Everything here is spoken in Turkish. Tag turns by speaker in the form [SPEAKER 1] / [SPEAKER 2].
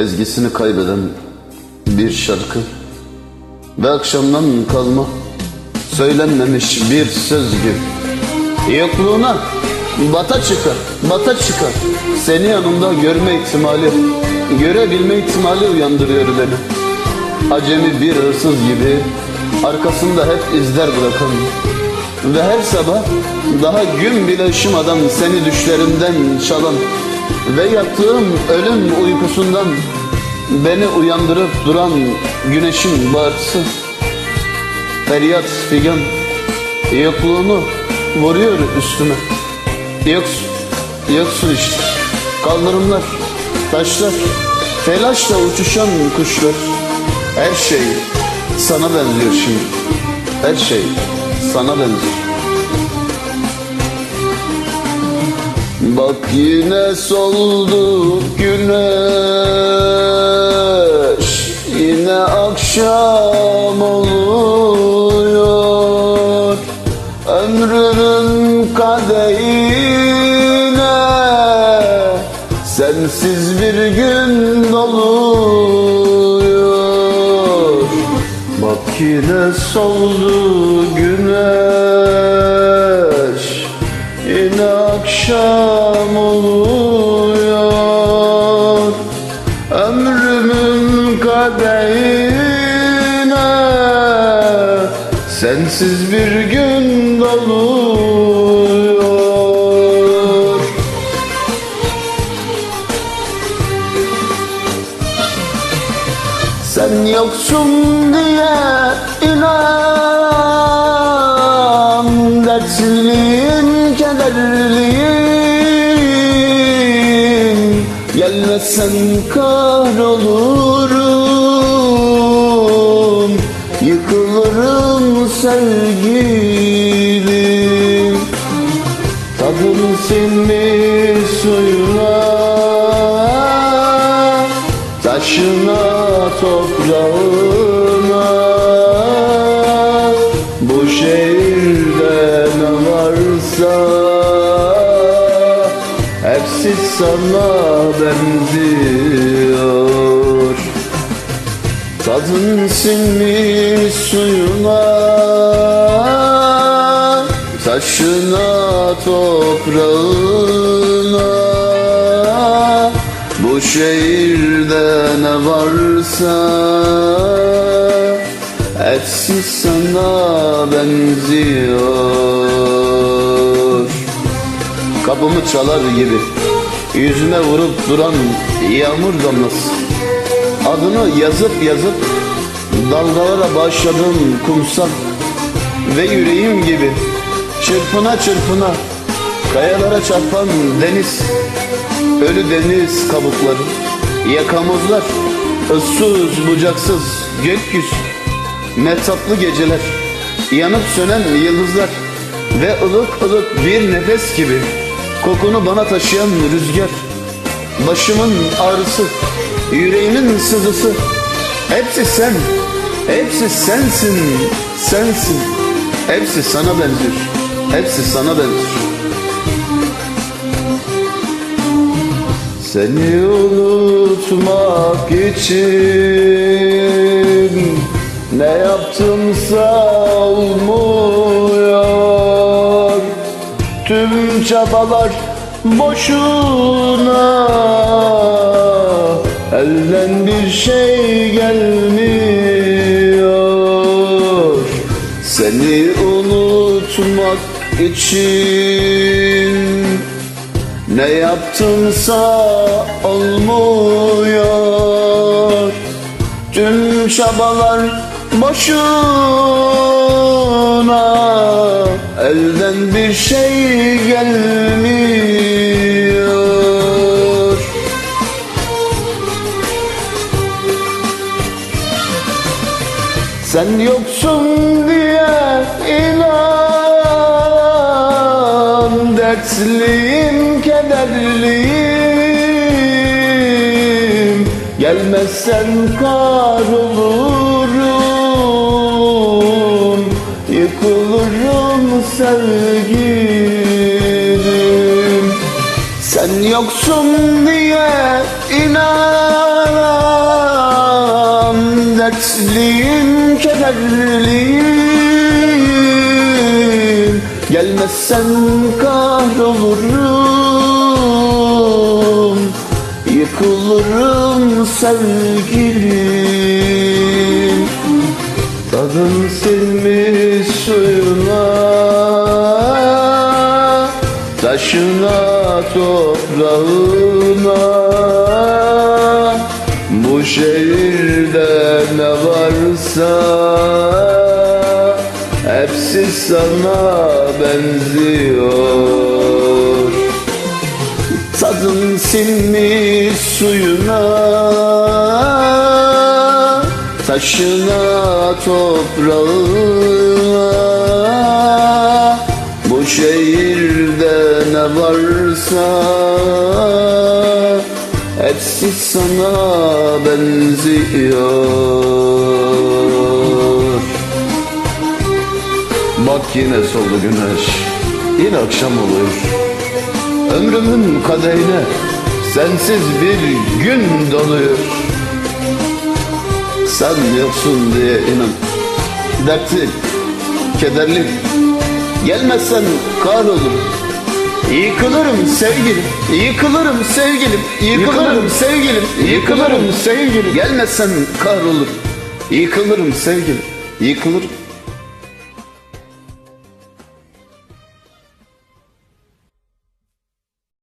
[SPEAKER 1] ezgisini kaybeden bir şarkı ve akşamdan kalma söylenmemiş bir söz gibi. Yokluğuna bata çıkar bata çıkar. Seni yanımda görme ihtimali görebilme ihtimali uyandırıyor beni. Acemi bir hırsız gibi arkasında hep izler bırakan ve her sabah daha gün bile ışımadan seni düşlerimden çalan ve yattığım ölüm uykusundan beni uyandırıp duran güneşin bağırtısı feryat figan yokluğunu vuruyor üstüme. Yoksun yoksun işte. Kaldırımlar taşlar telaşla uçuşan kuşlar. Her şey sana benziyor şimdi. Her şey sana benziyor Bak yine soldu güneş Yine akşam oluyor. Ömrümün kadehine Sensiz bir gün doluyor. Bak yine soldu güneş Yine akşam bir gün doluyor. Sen yoksun diye inan Dertliyim, kederliyim Gelmezsen kahrolurum sevgilim Tadım seni suyuna Taşına toprağına. Bu şehirde ne varsa Hepsi sana benziyor Tadın sinmiş suyuna Taşına toprağına. Bu şehirde ne varsa Hepsi sana benziyor. Kapımı çalar gibi Yüzüme vurup duran yağmur damlası Adını yazıp yazıp dalgalara başladım kumsal Ve yüreğim gibi çırpına çırpına kayalara çarpan deniz Ölü deniz kabukları yakamozlar ıssız bucaksız gökyüzü Metaplı geceler yanıp sönen yıldızlar Ve ılık ılık bir nefes gibi kokunu bana taşıyan rüzgar Başımın ağrısı, yüreğimin sızısı. Hepsi sen, hepsi sensin, sensin. Hepsi sana benziyor, hepsi sana benziyor Seni unutmak için Ne yaptımsa olmuyor. Tüm çabalar boşuna Elden bir şey gelmiyor. Seni unutmak için ne yaptımsa olmuyor. Tüm çabalar boşuna. Elden bir şey gelmiyor Sen yoksun diye inan Dertliyim, kederliyim. Gelmezsen kahrolurum Yıkılırım sevgilim. Sen yoksun diye inan Dertliyim, kederliyim Gelmezsen kahrolurum. Yıkılırım sevgilim. Tadın silmiş suyuna Taşına toprağına Bu şehirde ne varsa Hepsi sana benziyor. Tadın silmiş suyuna Taşına toprağına Hepsi sana benziyor. Bak yine soldu güneş Yine akşam olur. Ömrümün kadehine sensiz bir gün doluyor Sen yoksun diye inan Dertli, kederli Gelmezsen kahrolurum Yıkılırım sevgilim, yıkılırım sevgilim, yıkılırım sevgilim, yıkılırım sevgilim. Gelmezsen kahrolurum, yıkılırım sevgilim, yıkılırım.